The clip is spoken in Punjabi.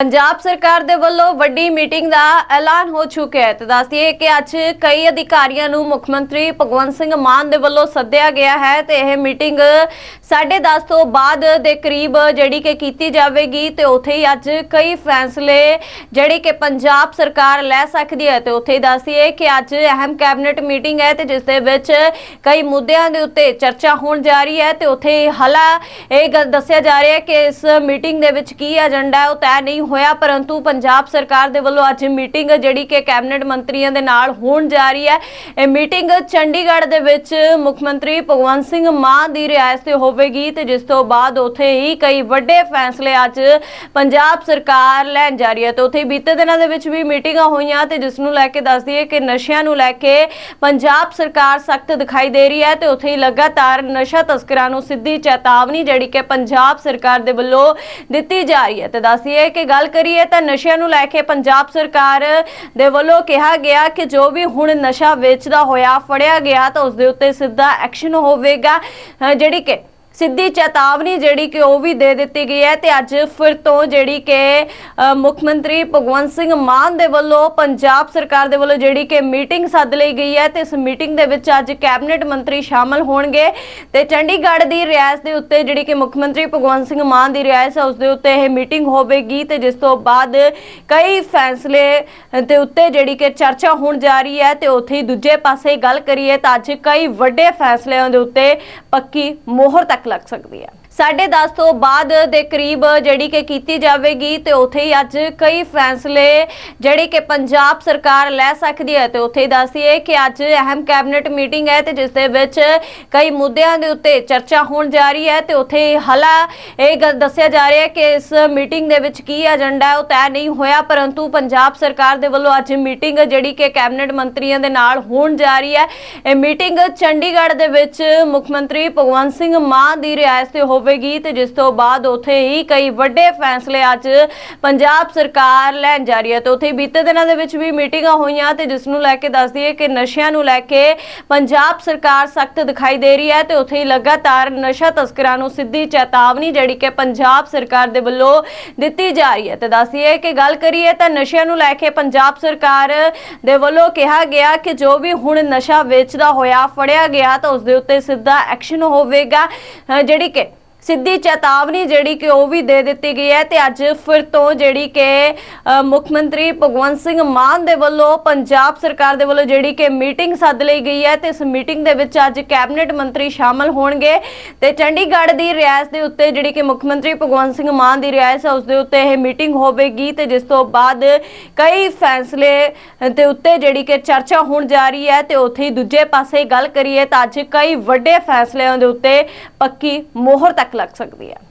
ਪੰਜਾਬ ਸਰਕਾਰ ਦੇ ਵੱਲੋਂ ਵੱਡੀ ਮੀਟਿੰਗ ਦਾ ਐਲਾਨ ਹੋ ਚੁੱਕਿਆ ਹੈ। ਤੇ ਦੱਸਦੀਏ ਕਿ ਅੱਜ ਕਈ ਅਧਿਕਾਰੀਆਂ ਨੂੰ ਮੁੱਖ ਮੰਤਰੀ ਭਗਵੰਤ ਸਿੰਘ ਮਾਨ ਦੇ ਵੱਲੋਂ ਸੱਦਿਆ ਗਿਆ ਹੈ ਤੇ ਇਹ ਮੀਟਿੰਗ 10:30 ਤੋਂ ਬਾਅਦ ਦੇ ਕਰੀਬ ਜਿਹੜੀ ਕਿ ਕੀਤੀ ਜਾਵੇਗੀ ਤੇ ਉੱਥੇ ਹੀ ਅੱਜ ਕਈ ਫੈਸਲੇ ਜਿਹੜੇ ਕਿ ਪੰਜਾਬ ਸਰਕਾਰ ਲੈ ਸਕਦੀ ਹੈ। ਤੇ ਉੱਥੇ ਹੀ ਦੱਸਦੀਏ ਕਿ ਅੱਜ ਅਹਿਮ ਕੈਬਨਿਟ ਮੀਟਿੰਗ ਹੈ ਤੇ ਜਿਸ ਦੇ ਵਿੱਚ ਕਈ ਮੁੱਦਿਆਂ ਦੇ ਉੱਤੇ ਚਰਚਾ ਹੋਣ ਜਾ ਰਹੀ ਹੈ ਤੇ ਉੱਥੇ ਹਾਲਾ ਇਹ ਗੱਲ ਦੱਸਿਆ ਜਾ ਰਿਹਾ ਹੈ ਕਿ ਇਸ ਮੀਟਿੰਗ ਦੇ ਵਿੱਚ ਕੀ ਏਜੰਡਾ ਹੈ, ਉਹ ਤੈਅ ਨਹੀਂ ਹੋਇਆ, ਪਰੰਤੂ ਪੰਜਾਬ ਸਰਕਾਰ ਦੇ ਵੱਲੋਂ ਅੱਜ ਮੀਟਿੰਗ ਜਿਹੜੀ ਕਿ ਕੈਬਨਿਟ ਮੰਤਰੀਆਂ ਦੇ ਨਾਲ ਹੋਣ ਜਾ ਰਹੀ ਹੈ। ਇਹ ਮੀਟਿੰਗ ਚੰਡੀਗੜ੍ਹ ਦੇ ਵਿੱਚ ਮੁੱਖ ਮੰਤਰੀ ਭਗਵੰਤ ਸਿੰਘ ਮਾਨ ਦੀ ਰਿਆਸਤ ਤੇ ਹੋਵੇਗੀ ਤੇ ਜਿਸ ਤੋਂ ਬਾਅਦ ਉੱਥੇ ਹੀ ਕਈ ਵੱਡੇ ਫੈਸਲੇ ਅੱਜ ਪੰਜਾਬ ਸਰਕਾਰ ਲੈਣ ਜਾ ਰਹੀ ਹੈ। ਤੇ ਉੱਥੇ ਹੀ ਬੀਤੇ ਦਿਨਾਂ ਦੇ ਵਿੱਚ ਵੀ ਮੀਟਿੰਗਾਂ ਹੋਈਆਂ ਤੇ ਜਿਸ ਨੂੰ ਲੈ ਕੇ ਦੱਸਦੀ ਹੈ ਕਿ ਨਸ਼ਿਆਂ ਨੂੰ ਲੈ ਕੇ ਪੰਜਾਬ ਸਰਕਾਰ ਸਖਤ ਦਿਖਾਈ ਦੇ ਰਹੀ ਹੈ ਤੇ ਉੱਥੇ ਹੀ ਲਗਾਤਾਰ ਨਸ਼ਾ ਤਸਕਰਾਂ ਨੂੰ ਸਿੱਧੀ ਚੇਤਾਵਨੀ ਜਿਹੜੀ ਕਿ ਪੰਜਾਬ ਸਰਕਾਰ ਦੇ ਵੱਲੋਂ ਦਿੱਤੀ ਜਾ ਰਹੀ ਹੈ। ਤੇ ਦੱਸਦੀ ਹੈ ਕਿ ਗੱਲ ਕਰੀਏ ਤਾਂ ਨਸ਼ਿਆਂ ਨੂੰ ਲੈ ਕੇ ਪੰਜਾਬ ਸਰਕਾਰ ਦੇ ਵੱਲੋਂ ਕਿਹਾ ਗਿਆ ਕਿ ਜੋ ਵੀ ਹੁਣ ਨਸ਼ਾ ਵੇਚਦਾ ਹੋਇਆ, ਫੜਿਆ ਗਿਆ ਤਾਂ ਉਸ ਦੇ ਉੱਤੇ ਸਿੱਧਾ ਐਕਸ਼ਨ ਹੋਵੇਗਾ। ਜਿਹੜੀ ਕਿ ਸਿੱਧੀ ਚੇਤਾਵਨੀ ਜਿਹੜੀ ਕਿ ਉਹ ਵੀ ਦੇ ਦਿੱਤੀ ਗਈ ਹੈ ਤੇ ਅੱਜ ਫਿਰ ਤੋਂ ਜਿਹੜੀ ਕਿ ਮੁੱਖ ਮੰਤਰੀ ਭਗਵੰਤ ਸਿੰਘ ਮਾਨ ਦੇ ਵੱਲੋਂ, ਪੰਜਾਬ ਸਰਕਾਰ ਦੇ ਵੱਲੋਂ ਜਿਹੜੀ ਕਿ ਮੀਟਿੰਗ ਸੱਦ ਲਈ ਗਈ ਹੈ ਤੇ ਇਸ ਮੀਟਿੰਗ ਦੇ ਵਿੱਚ ਅੱਜ ਕੈਬਨਿਟ ਮੰਤਰੀ ਸ਼ਾਮਲ ਹੋਣਗੇ ਤੇ ਚੰਡੀਗੜ੍ਹ ਦੀ ਰਿਆਇਤ ਦੇ ਉੱਤੇ ਜਿਹੜੀ ਕਿ ਮੁੱਖ ਮੰਤਰੀ ਭਗਵੰਤ ਸਿੰਘ ਮਾਨ ਦੀ ਰਿਆਇਤ ਹੈ, ਉਸ ਦੇ ਉੱਤੇ ਇਹ ਮੀਟਿੰਗ ਹੋਵੇਗੀ ਤੇ ਜਿਸ ਤੋਂ ਬਾਅਦ ਕਈ ਫੈਸਲੇ ਦੇ ਉੱਤੇ ਜਿਹੜੀ ਕਿ ਚਰਚਾ ਹੋਣ ਜਾ ਰਹੀ ਹੈ ਤੇ ਉੱਥੇ ਹੀ ਦੂਜੇ ਪਾਸੇ ਗੱਲ ਕਰੀਏ ਤਾਂ ਅੱਜ ਕਈ ਵੱਡੇ ਫੈਸਲਿਆਂ ਦੇ ਉੱਤੇ ਪੱਕੀ ਮੋਹਰ ਤੱਕ ਲੱਗ ਸਕਦੀ ਹੈ 10:30 ਤੋਂ ਬਾਅਦ ਦੇ ਕਰੀਬ ਜਿਹੜੀ ਕਿ ਕੀਤੀ ਜਾਵੇਗੀ ਤੇ ਉੱਥੇ ਹੀ ਅੱਜ ਕਈ ਫੈਸਲੇ ਜਿਹੜੇ ਕਿ ਪੰਜਾਬ ਸਰਕਾਰ ਲੈ ਸਕਦੀ ਹੈ ਤੇ ਉੱਥੇ ਹੀ ਦੱਸੀਏ ਕਿ ਅੱਜ ਅਹਿਮ ਕੈਬਨਿਟ ਮੀਟਿੰਗ ਹੈ ਤੇ ਜਿਸ ਦੇ ਵਿੱਚ ਕਈ ਮੁੱਦਿਆਂ ਦੇ ਉੱਤੇ ਚਰਚਾ ਹੋਣ ਜਾ ਰਹੀ ਹੈ ਤੇ ਉੱਥੇ ਹਾਲਾ ਇਹ ਗੱਲ ਦੱਸਿਆ ਜਾ ਰਿਹਾ ਹੈ ਕਿ ਇਸ ਮੀਟਿੰਗ ਦੇ ਵਿੱਚ ਕੀ ਏਜੰਡਾ ਉਹ ਤੈਅ ਨਹੀਂ ਹੋਇਆ, ਪਰੰਤੂ ਪੰਜਾਬ ਸਰਕਾਰ ਦੇ ਵੱਲੋਂ ਅੱਜ ਮੀਟਿੰਗ ਜਿਹੜੀ ਕਿ ਕੈਬਨਿਟ ਮੰਤਰੀਆਂ ਦੇ ਨਾਲ ਹੋਣ ਜਾ ਰਹੀ ਹੈ। ਇਹ ਮੀਟਿੰਗ ਚੰਡੀਗੜ੍ਹ ਦੇ ਵਿੱਚ ਮੁੱਖ ਮੰਤਰੀ ਭਗਵੰਤ ਸਿੰਘ ਮਾਨ ਦੀ ਰਿਆਸਤ ਤੇ ਹੋਵੇਗੀ ਤੇ ਜਿਸ ਤੋਂ ਬਾਅਦ ਉੱਥੇ ਹੀ ਕਈ ਵੱਡੇ ਫੈਸਲੇ ਅੱਜ ਪੰਜਾਬ ਸਰਕਾਰ ਲੈਣ ਜਾ ਰਹੀ ਹੈ ਤੇ ਉੱਥੇ ਬੀਤੇ ਦਿਨਾਂ ਦੇ ਵਿੱਚ ਵੀ ਮੀਟਿੰਗਾਂ ਹੋਈਆਂ ਤੇ ਜਿਸ ਨੂੰ ਲੈ ਕੇ ਦੱਸਦੀ ਹੈ ਕਿ ਨਸ਼ਿਆਂ ਨੂੰ ਲੈ ਕੇ ਪੰਜਾਬ ਸਰਕਾਰ ਸਖਤ ਦਿਖਾਈ ਦੇ ਰਹੀ ਹੈ ਤੇ ਉੱਥੇ ਹੀ ਲਗਾਤਾਰ ਨਸ਼ਾ ਤਸਕਰਾਂ ਨੂੰ ਸਿੱਧੀ ਚੇਤਾਵਨੀ ਜਿਹੜੀ ਕਿ ਪੰਜਾਬ ਸਰਕਾਰ ਦੇ ਵੱਲੋਂ ਦਿੱਤੀ ਜਾ ਰਹੀ ਹੈ। ਤੇ ਦੱਸਦੀ ਹੈ ਕਿ ਗੱਲ ਕਰੀਏ ਤਾਂ ਨਸ਼ਿਆਂ ਨੂੰ ਲੈ ਕੇ ਪੰਜਾਬ ਸਰਕਾਰ ਦੇ ਵੱਲੋਂ ਕਿਹਾ ਗਿਆ ਕਿ ਜੋ ਵੀ ਹੁਣ ਨਸ਼ਾ ਵੇਚਦਾ ਹੋਇਆ, ਫੜਿਆ ਗਿਆ ਤਾਂ ਉਸ ਦੇ ਉੱਤੇ ਸਿੱਧਾ ਐਕਸ਼ਨ ਹੋਵੇਗਾ ਜਿਹੜੀ ਕਿ ਸਿੱਧੀ ਚੇਤਾਵਨੀ ਜਿਹੜੀ ਕਿ ਉਹ ਵੀ ਦੇ ਦਿੱਤੀ ਗਈ ਹੈ ਤੇ ਅੱਜ ਫਿਰ ਤੋਂ ਜਿਹੜੀ ਕਿ ਮੁੱਖ ਮੰਤਰੀ ਭਗਵੰਤ ਸਿੰਘ ਮਾਨ ਦੇ ਵੱਲੋਂ, ਪੰਜਾਬ ਸਰਕਾਰ ਦੇ ਵੱਲੋਂ ਜਿਹੜੀ ਕਿ ਮੀਟਿੰਗ ਸੱਦ ਲਈ ਗਈ ਹੈ ਤੇ ਇਸ ਮੀਟਿੰਗ ਦੇ ਵਿੱਚ ਅੱਜ ਕੈਬਨਿਟ ਮੰਤਰੀ ਸ਼ਾਮਲ ਹੋਣਗੇ ਤੇ ਚੰਡੀਗੜ੍ਹ ਦੀ ਰਿਆਇਤ ਦੇ ਉੱਤੇ ਜਿਹੜੀ ਕਿ ਮੁੱਖ ਮੰਤਰੀ ਭਗਵੰਤ ਸਿੰਘ ਮਾਨ ਦੀ ਰਿਆਇਤ ਹੈ, ਉਸ ਦੇ ਉੱਤੇ ਇਹ ਮੀਟਿੰਗ ਹੋਵੇਗੀ ਤੇ ਜਿਸ ਤੋਂ ਬਾਅਦ ਕਈ ਫੈਸਲੇ ਦੇ ਉੱਤੇ ਜਿਹੜੀ ਕਿ ਚਰਚਾ ਹੋਣ ਜਾ ਰਹੀ ਹੈ ਤੇ ਉੱਥੇ ਹੀ ਦੂਜੇ ਪਾਸੇ ਗੱਲ ਕਰੀਏ ਤਾਂ ਅੱਜ ਕਈ ਵੱਡੇ ਫੈਸਲਿਆਂ ਦੇ ਉੱਤੇ ਪੱਕੀ ਮੋਹਰ ਤੱਕ ਲੱਗ ਸਕਦੀ ਹੈ।